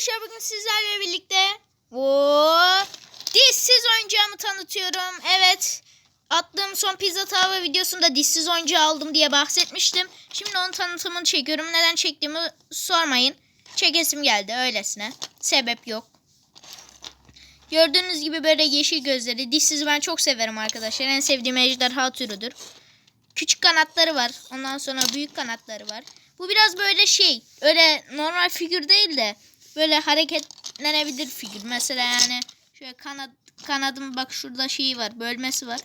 arkadaşlar bugün sizlerle birlikte Oo, dişsiz oyuncağımı tanıtıyorum. Evet. Attığım son pizza tava videosunda dişsiz oyuncağı aldım diye bahsetmiştim. Şimdi onun tanıtımını çekiyorum. Neden çektiğimi sormayın. Çekesim geldi öylesine. Sebep yok. Gördüğünüz gibi böyle yeşil gözleri. Dişsiz ben çok severim arkadaşlar. En sevdiğim ejderha türüdür. Küçük kanatları var. Ondan sonra büyük kanatları var. Bu biraz böyle şey. Öyle normal figür değil de böyle hareketlenebilir figür. Mesela yani şöyle kanat kanadım bak şurada şeyi var. Bölmesi var.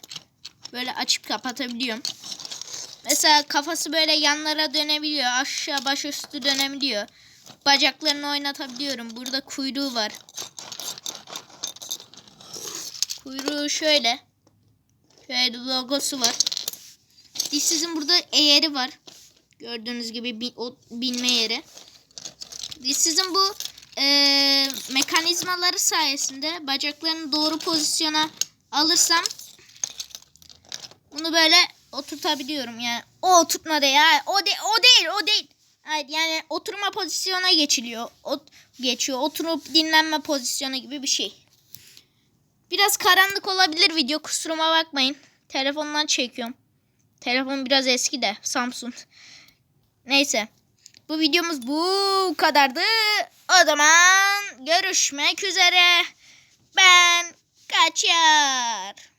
Böyle açıp kapatabiliyorum. Mesela kafası böyle yanlara dönebiliyor. Aşağı baş üstü dönebiliyor. Bacaklarını oynatabiliyorum. Burada kuyruğu var. Kuyruğu şöyle. Şöyle logosu var. Dişsizin burada eğeri var. Gördüğünüz gibi bin, o binme yeri. Dişsizin bu eee, mekanizmaları sayesinde bacaklarını doğru pozisyona alırsam bunu böyle oturtabiliyorum yani. O oturtma değil ha. O, de, o değil o değil. Hayır yani oturma pozisyona geçiliyor. O, geçiyor. Oturup dinlenme pozisyonu gibi bir şey. Biraz karanlık olabilir video kusuruma bakmayın. Telefondan çekiyorum. Telefon biraz eski de Samsung. Neyse. Bu videomuz bu kadardı. O zaman görüşmek üzere. Ben kaçar.